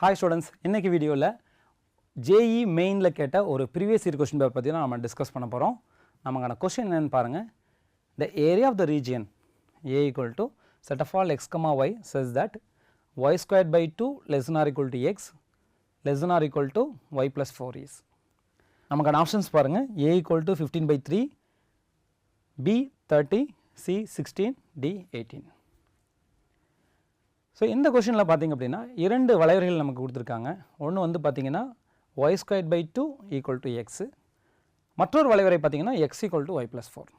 Hi students இன்றைக்கி வீடியோவில் JE மெயினில் கேட்ட ஒரு ப்ரீவியஸ் இயர் கொஸ்டின் பேப்பர் பற்றி தான் நம்ம டிஸ்கஸ் பண்ண போகிறோம் நமக்கான கொஸ்டின் என்னென்னு பாருங்கள் the area of the region A equal to set of all x comma y such that y square by two less or equal to x less or equal to y plus four is நமக்கான options பாருங்கள் A equal to fifteen by three B thirty C sixteen D eighteen so இந்த கொஷினில் பார்த்தீங்க அப்படின்னா இரண்டு வளைவர்கள் நமக்கு கொடுத்துருக்காங்க. ஒன்று வந்து பார்த்தீங்கன்னா y square by two equal to x மற்றொரு வளைவரை பார்த்தீங்கன்னா x equal to y plus four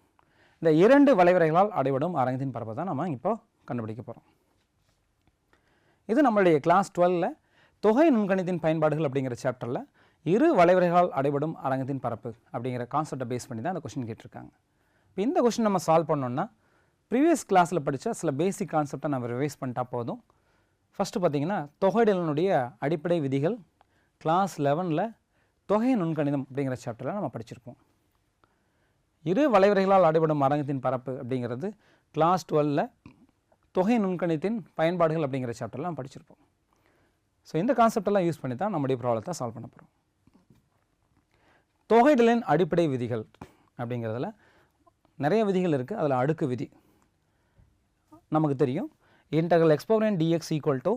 இந்த இரண்டு வளைவரைகளால் அடைபடும் அரங்கத்தின் பரப்பை தான் நம்ம இப்போ கண்டுபிடிக்க போகிறோம் இது நம்மளுடைய கிளாஸ் டுவெலில் தொகை நுண்கணித்தின் பயன்பாடுகள் அப்படிங்கிற சாப்டரில் இரு வளைவரைகளால் அடைபடும் அரங்கத்தின் பரப்பு அப்படிங்கிற கான்செப்டை பேஸ் பண்ணி தான் அந்த கொஷின் கேட்டிருக்காங்க. இப்போ இந்த கொஷின் நம்ம சால்வ் பண்ணோம்னா ப்ரீவியஸ் கிளாஸில் படித்த சில பேசிக் கான்செப்டை நம்ம ரிவைஸ் பண்ணிட்டா போதும். ஃபஸ்ட்டு பார்த்தீங்கன்னா தொகையிடலினுடைய அடிப்படை விதிகள் கிளாஸ் லெவனில் தொகை நுண்கணிதம் அப்படிங்கிற சாப்டரில் நம்ம படிச்சிருப்போம் இரு வளைவரைகளால் அடைபடும் அரங்கத்தின் பரப்பு அப்படிங்கிறது கிளாஸ் டுவெலில் தொகை நுண்கணித்தின் பயன்பாடுகள் அப்படிங்கிற சாப்டரில் நம்ம படிச்சிருப்போம். ஸோ இந்த கான்செப்டெல்லாம் யூஸ் பண்ணி தான் நம்முடைய ப்ராப்ளத்தை சால்வ் பண்ண போகிறோம் தொகையிடலின் அடிப்படை விதிகள் அப்படிங்கிறதுல நிறைய விதிகள் இருக்குது அதில் அடுக்கு விதி. நமக்கு தெரியும். Integral x power n dx equal to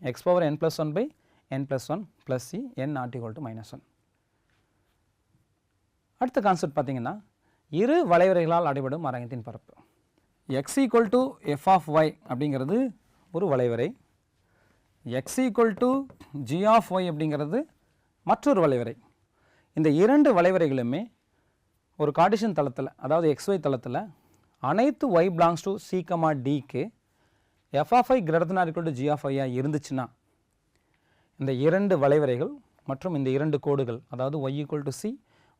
x power n plus one by n plus one plus C n not equal to minus one அடுத்த கான்செப்ட் பார்த்தீங்கன்னா இரு வளைவரைகளால் அடைபடும் அரங்கத்தின் பரப்பு. x equal to f of y அப்படிங்கிறது ஒரு வளைவரை. x equal to g of y அப்படிங்கிறது மற்றொரு வளைவரை. இந்த இரண்டு வளைவரைகளுமே ஒரு கார்டிஷன் தளத்தில் அதாவது எக்ஸ்ஒய் தளத்தில் அனைத்து y belongs to c comma டிக்கு f of y greater to g of இருந்துச்சுன்னா இந்த இரண்டு வளைவரைகள் மற்றும் இந்த இரண்டு கோடுகள் அதாவது y equal to c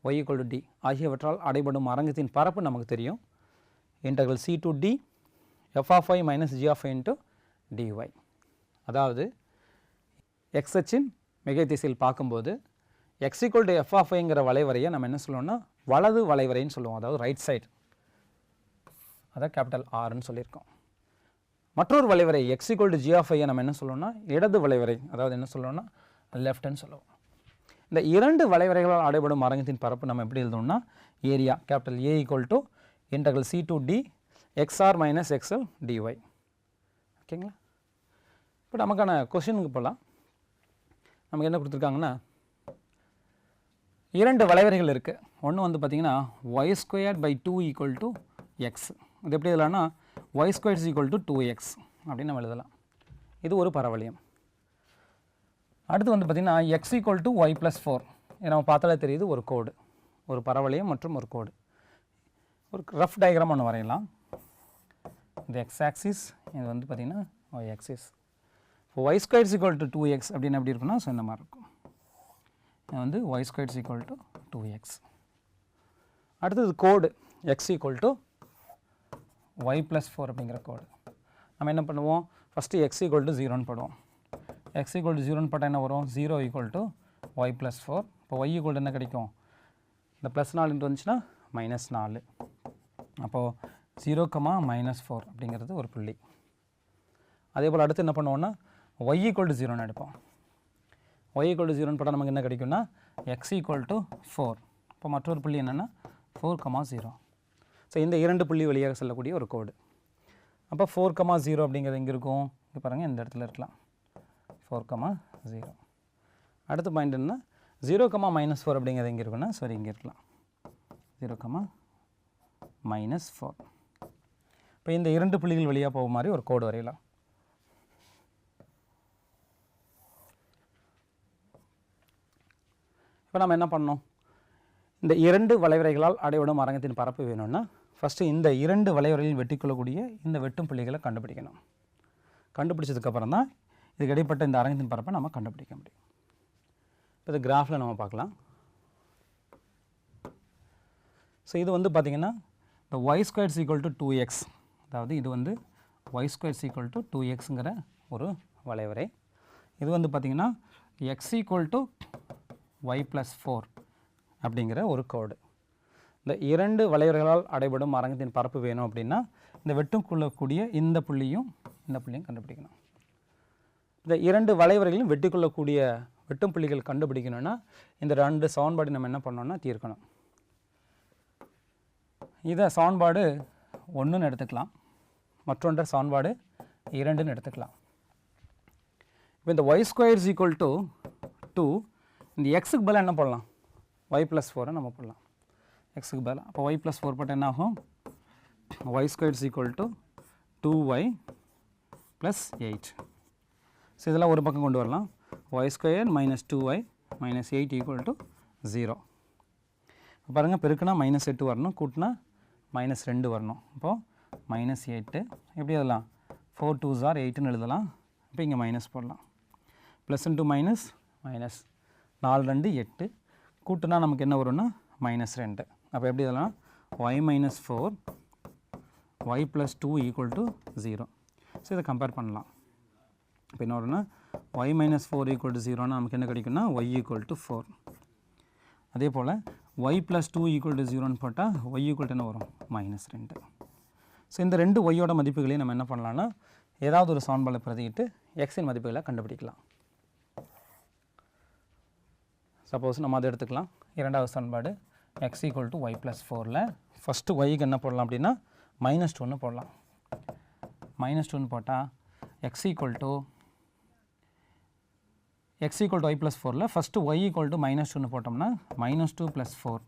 y equal to d ஆகியவற்றால் அடைபடும் அரங்கத்தின் பரப்பு நமக்கு தெரியும். Integral c to d f of y minus g of y into d y அதாவது எக்ஸ் அச்சின் மிகை திசையில் பார்க்கும்போது எக்ஸ் ஈக்குவல் டு எஃப்ஆஃப்ஐங்கிற வளைவரையை நம்ம என்ன சொல்லுவோம்னா வலது வளைவரைன்னு சொல்லுவோம். அதாவது ரைட் சைடு அதான் கேபிட்டல் ஆர்னு சொல்லியிருக்கோம். மற்றொரு வளைவரை x equal to g of ஐயை நம்ம என்ன சொல்லணும்னா இடது வளைவரை அதாவது என்ன சொல்லணும்னா லெஃப்ட்னு சொல்லுவோம். இந்த இரண்டு வளைவரைகளால் அடைபடும் அரங்கத்தின் பரப்பு நம்ம எப்படி எழுதணும்னா area capital A equal to integral C to D x r minus x l dy ஓகேங்களா இப்போ நமக்கான கொஷினுக்கு போகலாம் நமக்கு என்ன கொடுத்துருக்காங்கன்னா இரண்டு வளைவரைகள் இருக்குது ஒன்று வந்து பார்த்திங்கன்னா y square by two equal to x இது எப்படி எழுதலாம்னா y square equal to two x அப்படின்னு நம்ம எழுதலாம். இது ஒரு பரவளையம். அடுத்து வந்து பார்த்திங்கன்னா x equal to y plus four இது நம்ம பார்த்தாலே தெரியுது ஒரு கோடு ஒரு பரவளையம் மற்றும் ஒரு கோடு ஒரு ரஃப் டயக்ராம் ஒன்று வரையலாம். இது எக்ஸ் ஆக்சிஸ் இது வந்து பார்த்திங்கன்னா ஒய் ஆக்சிஸ் இப்போ y square equal to two x அப்படின்னு எப்படி இருக்குன்னா ஸோ இந்த மாதிரி இருக்கும். இது வந்து y square equal to two x அடுத்தது கோடு x equal to y plus four அப்படிங்கிற கோடு நம்ம என்ன பண்ணுவோம்? ஃபஸ்ட்டு எக்ஸ் ஈக்குவல் டு ஜீரோன்னு போடுவோம். எக்ஸ் ஈக்குவல் டு ஜீரோன்னு போட்டால் என்ன வரும்? Zero equal to y plus four இப்போ ஒய் ஈக்குவல் என்ன கிடைக்கும்? இந்த ப்ளஸ் நாலு வந்துச்சுன்னா மைனஸ் நாலு. அப்போது ஜீரோ கமா மைனஸ் ஃபோர் அப்படிங்கிறது ஒரு புள்ளி. அதே போல் அடுத்து என்ன பண்ணுவோம்னா ஒய் ஈக்குவல் டு ஜீரோன்னு எடுப்போம். ஒய் ஈக்குவல் டு ஜீரோன்னு போட்டால் நமக்கு என்ன கிடைக்கும்னா எக்ஸ் ஈக்குவல் டு ஃபோர் இப்போ மற்றொரு புள்ளி என்னென்னா ஃபோர் கமா ஜீரோ ஸோ இந்த இரண்டு புள்ளி வழியாக செல்லக்கூடிய ஒரு கோடு அப்போ ஃபோர் கமா ஜீரோ அப்படிங்கிறது எங்கே இருக்கும்? இங்கே பாருங்கள் இந்த இடத்துல இருக்கலாம். ஃபோர் கமா ஜீரோ அடுத்த பாயிண்ட் என்ன? ஜீரோ கமா மைனஸ் ஃபோர் அப்படிங்கிறது எங்கே இருக்குன்னா சாரி இங்கே இருக்கலாம். ஜீரோ கமா மைனஸ் ஃபோர் இப்போ இந்த இரண்டு புள்ளிகள் வழியாக போகும் மாதிரி ஒரு கோடு வரையலாம். இப்போ நம்ம என்ன பண்ணோம் இந்த இரண்டு வளைவரைகளால் அடைவிடும் அரங்கத்தின் பரப்பு வேணும்னா ஃபஸ்ட்டு இந்த இரண்டு வளைவரையில் வெட்டிக்கொள்ளக்கூடிய இந்த வெட்டும் புள்ளிகளை கண்டுபிடிக்கணும். கண்டுபிடிச்சதுக்கப்புறம் தான் இதுக்கு இடைப்பட்ட இந்த அரங்கத்தின் பரப்பை நம்ம கண்டுபிடிக்க முடியும். இப்போ இது கிராஃபில் நம்ம பார்க்கலாம். ஸோ இது வந்து பார்த்திங்கன்னா இந்த y square equal to two x அதாவது இது வந்து y square equal to two எக்ஸுங்கிற ஒரு வளைவரை. இது வந்து பார்த்திங்கன்னா x equal to y plus four அப்படிங்கிற ஒரு கோடு இந்த இரண்டு வளைவர்களால் அடைபடும் அரங்கத்தின் பரப்பு வேணும் அப்படின்னா இந்த வெட்டும் கொள்ளக்கூடிய இந்த புள்ளியும் இந்த புள்ளியும் கண்டுபிடிக்கணும். இந்த இரண்டு வளைவரைகளும் வெட்டி கொள்ளக்கூடிய வெட்டும் புள்ளிகள் கண்டுபிடிக்கணும்னா இந்த ரெண்டு சமன்பாடு நம்ம என்ன பண்ணோம்னா தீர்க்கணும். இதை சமன்பாடு ஒன்றுன்னு எடுத்துக்கலாம். மற்றொன்றை சமன்பாடு இரண்டுன்னு எடுத்துக்கலாம். இப்போ இந்த y square is equal to two இந்த எக்ஸுக்கு பதிலாக என்ன போடலாம்? ஒய் ப்ளஸ் ஃபோரை நம்ம போடலாம். எக்ஸுக்கு பதிலாக அப்போ ஒய் ப்ளஸ் ஃபோர் போட்டால் என்ன ஆகும் y square is equal to two y plus eight so இதெல்லாம் ஒரு பக்கம் கொண்டு வரலாம். Y square minus two y minus eight equal to zero பாருங்கள் பெருக்குனா மைனஸ் எட்டு வரணும் கூட்டினா மைனஸ் ரெண்டு வரணும். இப்போது மைனஸ் எயிட்டு எப்படி எழுதலாம்? ஃபோர் டூ ஜார் எயிட்டுன்னு எழுதலாம். இப்போ இங்கே மைனஸ் போடலாம். ப்ளஸ் இன்ட்டு மைனஸ் மைனஸ் நாலு ரெண்டு எட்டு. கூட்டுனா நமக்கு என்ன வரும்னா? மைனஸ் ரெண்டு. அப்போ எப்படி இதெல்லாம்? Y minus four y plus two equal to zero so இதை கம்பேர் பண்ணலாம். இப்போ என்ன வரும்னா y minus four equal to ஜீரோனா நமக்கு என்ன கிடைக்கும்னா ஒய் ஈக்குவல் டு ஃபோர் அதே போல் y plus two equal to ஜீரோன்னு போட்டால் ஒய் ஈக்குவல் என்ன வரும்? மைனஸ் ரெண்டு. ஸோ இந்த ரெண்டு ஒய்யோட மதிப்புகளையும் நம்ம என்ன பண்ணலாம்னா ஏதாவது ஒரு சமன்பாலை பிரதிக்கிட்டு எக்ஸின் மதிப்புகளை கண்டுபிடிக்கலாம். சப்போஸ் நம்ம அதை எடுத்துக்கலாம். இரண்டாவது சமன்பாடு x equal to y plus ஃபோரில் ஃபஸ்ட்டு ஒய்க்கு என்ன போடலாம் அப்படின்னா மைனஸ் டூன்னு போடலாம். மைனஸ் டூன்னு போட்டால் x equal to x equal to y plus ஃபோரில் first y equal to minus டூன்னு போட்டோம்னா மைனஸ் டூ ப்ளஸ் ஃபோர்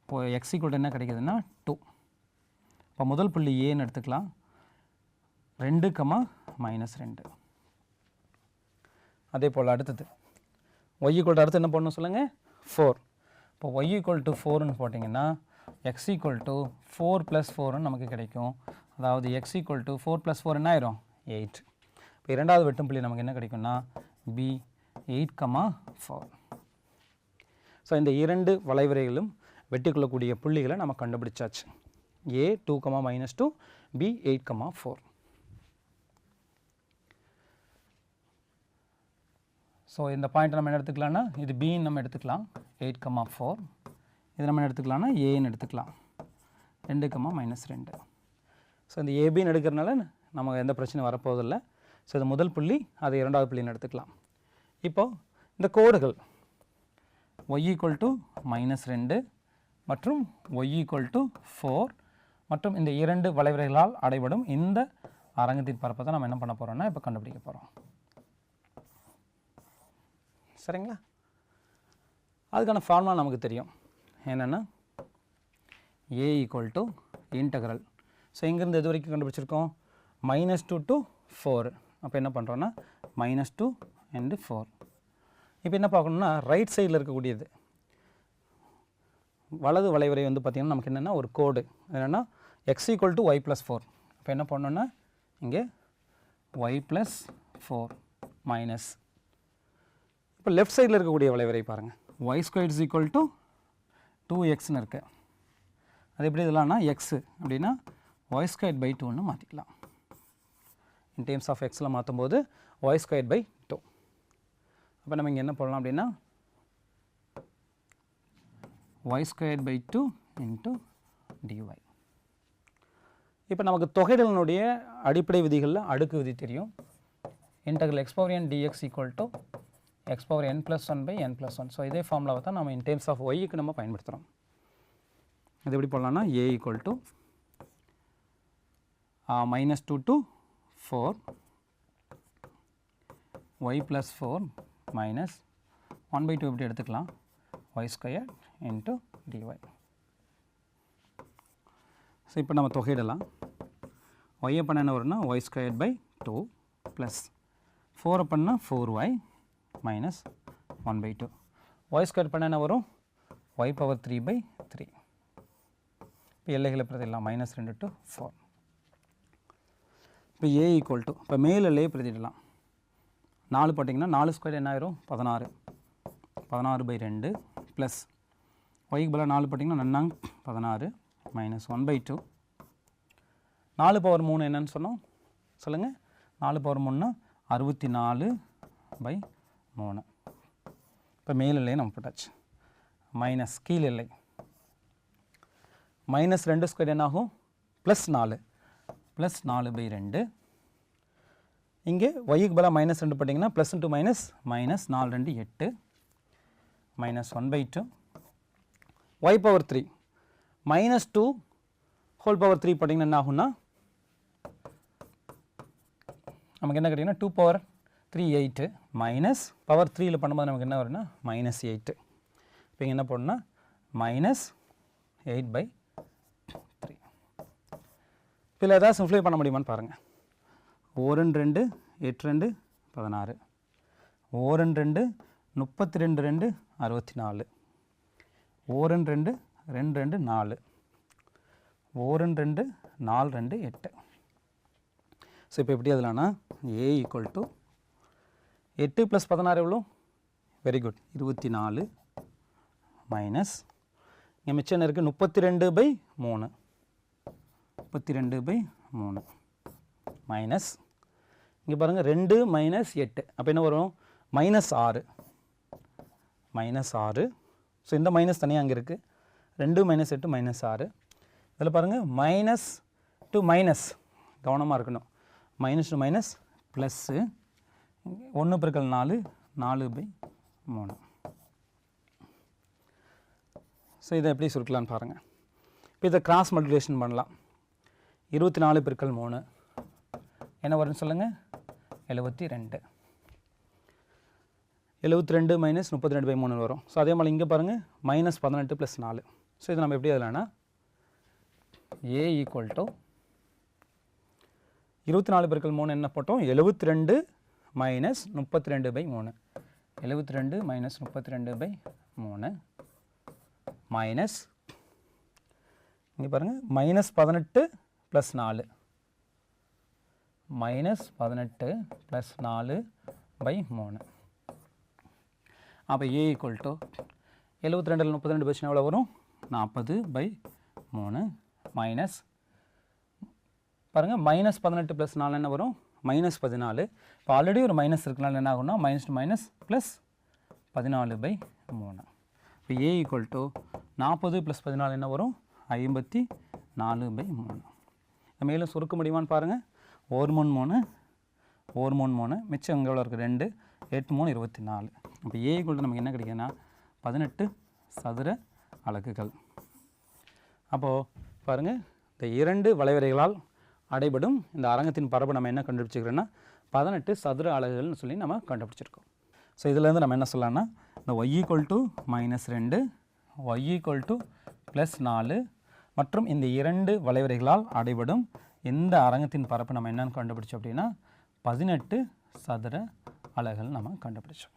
இப்போ எக்ஸ் ஈக்குவல் என்ன கிடைக்குதுன்னா டூ இப்போ முதல் புள்ளி ஏன்னு எடுத்துக்கலாம். ரெண்டு கமா மைனஸ் ரெண்டு. அதே போல் அடுத்தது. ஒய் ஈக்குவல் அடுத்து என்ன பண்ணணும் சொல்லுங்கள் ஃபோர் இப்போ ஒய் ஈக்குவல் டு ஃபோர்னு போட்டிங்கன்னா x equal to four plus ஃபோர்னு நமக்கு கிடைக்கும். அதாவது x equal to four plus four என்ன ஆயிரும்? எயிட் இப்போ இரண்டாவது வெட்டும் புள்ளி நமக்கு என்ன கிடைக்கும்னா B eight comma four so இந்த இரண்டு வளைவரைகளும் வெட்டிக்கொள்ளக்கூடிய புள்ளிகளை நம்ம கண்டுபிடிச்சாச்சு. A two comma minus two B eight comma four so இந்த பாயிண்ட் நம்ம என்ன எடுத்துக்கலாம்னா இது பின்னு நம்ம எடுத்துக்கலாம். எயிட் கம்மா ஃபோர் இது நம்ம என்ன எடுத்துக்கலாம்னா ஏன்னு எடுத்துக்கலாம். ரெண்டு கம்மா மைனஸ் ரெண்டு. ஸோ இந்த ஏபின்னு எடுக்கிறனால நமக்கு எந்த பிரச்சனையும் வரப்போவதில்லை. ஸோ இது முதல் புள்ளி அது இரண்டாவது புள்ளின்னு எடுத்துக்கலாம். இப்போது இந்த கோடுகள் ஒய் ஈக்குவல் டு மைனஸ் ரெண்டு மற்றும் ஒய் ஈக்குவல் டு ஃபோர் மற்றும் இந்த இரண்டு வளைவரைகளால் அடைபடும் இந்த அரங்கத்தின் பரப்பை தான் நம்ம என்ன பண்ண போகிறோம்னா இப்போ கண்டுபிடிக்க போகிறோம் சரிங்களா? அதுக்கான ஃபார்முலா நமக்கு தெரியும். என்னென்னா A equal to integral so இங்கேருந்து எது வரைக்கும் கண்டுபிடிச்சிருக்கோம்? மைனஸ் டூ டு ஃபோர் அப்போ என்ன பண்ணுறோன்னா மைனஸ் டூ அண்டு ஃபோர் இப்போ என்ன பார்க்கணுன்னா ரைட் சைடில் இருக்கக்கூடியது. வலது வளைவரை வந்து பார்த்திங்கன்னா நமக்கு என்னென்னா ஒரு கோடு. என்னென்னா x equal to y plus four இப்போ என்ன பண்ணோன்னா இங்கே ஒய் ப்ளஸ் ஃபோர் மைனஸ் இப்போ லெஃப்ட் சைடில் இருக்கக்கூடிய வளைவரை பாருங்கள் y square is equal to two எக்ஸ்னு இருக்கு. அது எப்படி இதெல்லாம்னா எக்ஸு அப்படின்னா ஒய் ஸ்கொயர் பை டூன்னு மாற்றிக்கலாம் இன் டேர்ம்ஸ் ஆஃப் எக்ஸில் மாற்றும் போது ஒய் ஸ்கொயர் பை டூ அப்போ நம்ம இங்கே என்ன போடலாம் அப்படின்னா y square by two into dy இப்போ நமக்கு தொகைடலினுடைய அடிப்படை விதிகளில் அடுக்கு விதி தெரியும். Integral x power n dx equal to x power n plus one by n plus one so இதே ஃபார்முலாவை தான் நம்ம இன் டேர்ம்ஸ் ஆஃப் ஒய்க்கு நம்ம பயன்படுத்துகிறோம் இது எப்படி போடலாம்னா A equal to minus two to four y plus four minus one by two எப்படி எடுத்துக்கலாம்? Y square into dy so இப்போ நம்ம தொகையிடலாம். ஒய்யை பண்ண என்ன வரும்னா y square by two plus ஃபோரை பண்ணால் four y minus one by two y square பண்ண என்ன வரும்? Y power three by three இப்போ எல்லைகளை பிரதிடலாம் மைனஸ் ரெண்டு டு ஃபோர் இப்போ ஏ ஈக்குவல் டு இப்போ மேல் எல்லையை பிரதிடலாம் நாலு போட்டிங்கன்னா நாலு ஸ்கொயர் என்ன ஆயிரும்? பதினாறு. பதினாறு பை ரெண்டு ப்ளஸ் ஒய்க்கு பதிலாக நாலு போட்டிங்கன்னா நன்னாங்க பதினாறு மைனஸ் ஒன் பை டூ நாலு பவர் மூணு என்னன்னு சொன்னோம். சொல்லுங்கள் நாலு பவர் மூணுனா அறுபத்தி நாலு பை மூணு. இப்போ மேல் எல்லையை நம்ம போட்டாச்சு. மைனஸ் கீழ் எல்லை. மைனஸ் ரெண்டு ஸ்கொயர் என்ன ஆகும் ப்ளஸ் நாலு. ப்ளஸ் நாலு பை ரெண்டு. இங்கே ஒய்க்கு பதிலாக மைனஸ் ரெண்டு போட்டிங்கன்னா ப்ளஸ் இன்ட்டு மைனஸ் மைனஸ் நாலு ரெண்டு எட்டு. Minus one by two y power three minus two whole power three போட்டிங்கன்னா என்ன ஆகும்னா? நமக்கு என்ன கிடைக்குன்னா two power three eight minus power த்ரீயில் பண்ணும்போது நமக்கு என்ன வரும்னா மைனஸ் எயிட்டு இப்போ இங்கே என்ன போடணும்னா மைனஸ் எயிட் பை த்ரீ இதில் ஏதாவது சிம்ப்ளை பண்ண முடியுமான்னு பாருங்கள் ஓரன் ரெண்டு எட்டு ரெண்டு பதினாறு. ஓரன் ரெண்டு முப்பத்தி ரெண்டு ரெண்டு அறுபத்தி நாலு. ஓரன் ரெண்டு ரெண்டு ரெண்டு நாலு. ஓரன் ரெண்டு நாலு ரெண்டு எட்டு. ஸோ இப்போ எப்படி அதில்னா ஏ ஈக்குவல் டு எட்டு ப்ளஸ் பதினாறு எவ்வளோ வெரி குட் இருபத்தி நாலு மைனஸ் இங்கே மிச்சம் என்ன இருக்குது முப்பத்தி ரெண்டு பை மூணு. முப்பத்தி ரெண்டு பை மூணு. மைனஸ் இங்கே பாருங்கள் ரெண்டு மைனஸ் எட்டு. அப்போ என்ன வரும்? மைனஸ் ஆறு. மைனஸ் ஆறு. ஸோ இந்த மைனஸ் தனியாக அங்கே இருக்குது ரெண்டு மைனஸ் எட்டு மைனஸ் ஆறு. இதில் பாருங்கள் மைனஸ் டு மைனஸ் கவனமாக இருக்கணும். மைனஸ் டு மைனஸ் ப்ளஸ்ஸு ஒன்று பெருக்கல் நாலு நாலு பை மூணு. ஸோ இதை எப்படி சுருக்கலான்னு பாருங்கள் இப்போ இதை கிராஸ் மல்டிப்ளிகேஷன் பண்ணலாம். இருபத்தி நாலு பெருக்கல் மூணு. என்ன வரும்னு சொல்லுங்கள் எழுபத்தி ரெண்டு. எழுபத்தி ரெண்டு மைனஸ் முப்பத்தி ரெண்டு பை மூணு வரும். ஸோ அதே மாதிரி இங்கே பாருங்கள் மைனஸ் பதினெட்டு ப்ளஸ் நாலு. ஸோ இது நம்ம எப்படி எழுதலாம்னா ஏ ஈக்குவல் டு இருபத்தி நாலு பெருக்கல் மூணு என்ன போட்டோம்? எழுபத்தி ரெண்டு மைனஸ் முப்பத்தி ரெண்டு பை மூணு. எழுபத்தி ரெண்டு மைனஸ் முப்பத்தி ரெண்டு பை மூணு. மைனஸ் இங்கே பாருங்கள் மைனஸ் பதினெட்டு ப்ளஸ் நாலு. மைனஸ் பதினெட்டு ப்ளஸ் நாலு பை மூணு. அப்போ ஏ ஈக்குவல் டு எழுபத்தி ரெண்டில் முப்பத்தி ரெண்டு பர்சன்ட் எவ்வளோ வரும்? நாற்பது பை மூணு. மைனஸ் பாருங்கள் மைனஸ் பதினெட்டு ப்ளஸ் நாலு என்ன வரும்? மைனஸ் பதினாலு. இப்போ ஆல்ரெடி ஒரு மைனஸ் இருக்கனால என்ன ஆகும்னா மைனஸ் டு மைனஸ் ப்ளஸ் பதினாலு பை மூணு. இப்போ ஏ ஈக்குவல் டு நாற்பது ப்ளஸ் பதினாலு என்ன வரும்? ஐம்பத்தி நாலு பை மூணு. மேலும் சுருக்க முடியுமான்னு பாருங்கள் ஒரு மூணு மூணு ஒரு மூணு மூணு. மிச்சம் இங்கே எவ்வளோ இருக்குது ரெண்டு எட்டு மூணு இருபத்தி நாலு. இப்போ ஏ ஈக்குவல் நமக்கு என்ன கிடைக்குன்னா பதினெட்டு சதுர அலகுகள். அப்போது பாருங்கள் இந்த இரண்டு வளைவரைகளால் அடைபடும். இந்த அரங்கத்தின் பரப்பு நம்ம என்ன கண்டுபிடிச்சிக்கிறோன்னா பதினெட்டு சதுர அலகுகள்னு சொல்லி நம்ம கண்டுபிடிச்சிருக்கோம். ஸோ இதுலேருந்து நம்ம என்ன சொல்லலாம்னா இந்த ஒய் ஈக்குவல் டு மைனஸ் ரெண்டு ஒய் ஈக்குவல் டு ப்ளஸ் நாலு மற்றும் இந்த இரண்டு வளைவரைகளால் அடைபடும் எந்த அரங்கத்தின் பரப்பு நம்ம என்னன்னு கண்டுபிடிச்சோம் அப்படின்னா பதினெட்டு சதுர அலகுகள் நம்ம கண்டுபிடிச்சோம்.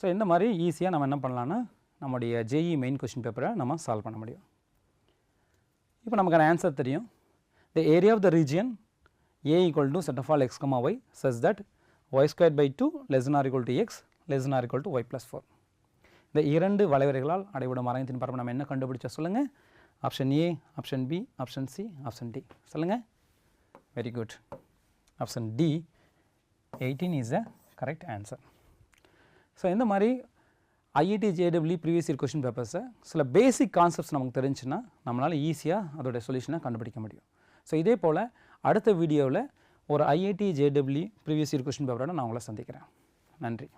ஸோ இந்த மாதிரி ஈஸியாக நம்ம என்ன பண்ணலான்னா நம்முடைய ஜேஇ மெயின் கொஷின் பேப்பரை நம்ம சால்வ் பண்ண முடியும். இப்போ நமக்கான ஆன்சர் தெரியும். The area of the region A equal to set of all x comma y such that y square by two less than or equal to x less than or equal to y plus four இந்த இரண்டு வளைவரைகளால் அடைவிடும் அரங்கத்தின் பரப்பு நம்ம என்ன கண்டுபிடிச்சா சொல்லுங்கள் option A option B option C option D சொல்லுங்கள் very good option D eighteen is a correct answer so இந்த மாதிரி IIT JW previous year question பேப்பர்ஸை சில பேசிக் கான்செப்ட்ஸ் நமக்கு தெரிஞ்சுன்னா நம்மளால் ஈஸியாக அதோட சொல்யூஷனை கண்டுபிடிக்க முடியும். ஸோ இதே போல் அடுத்த வீடியோவில் ஒரு IIT JW previous year question பேப்பரோட நான் உங்களை சந்திக்கிறேன். நன்றி.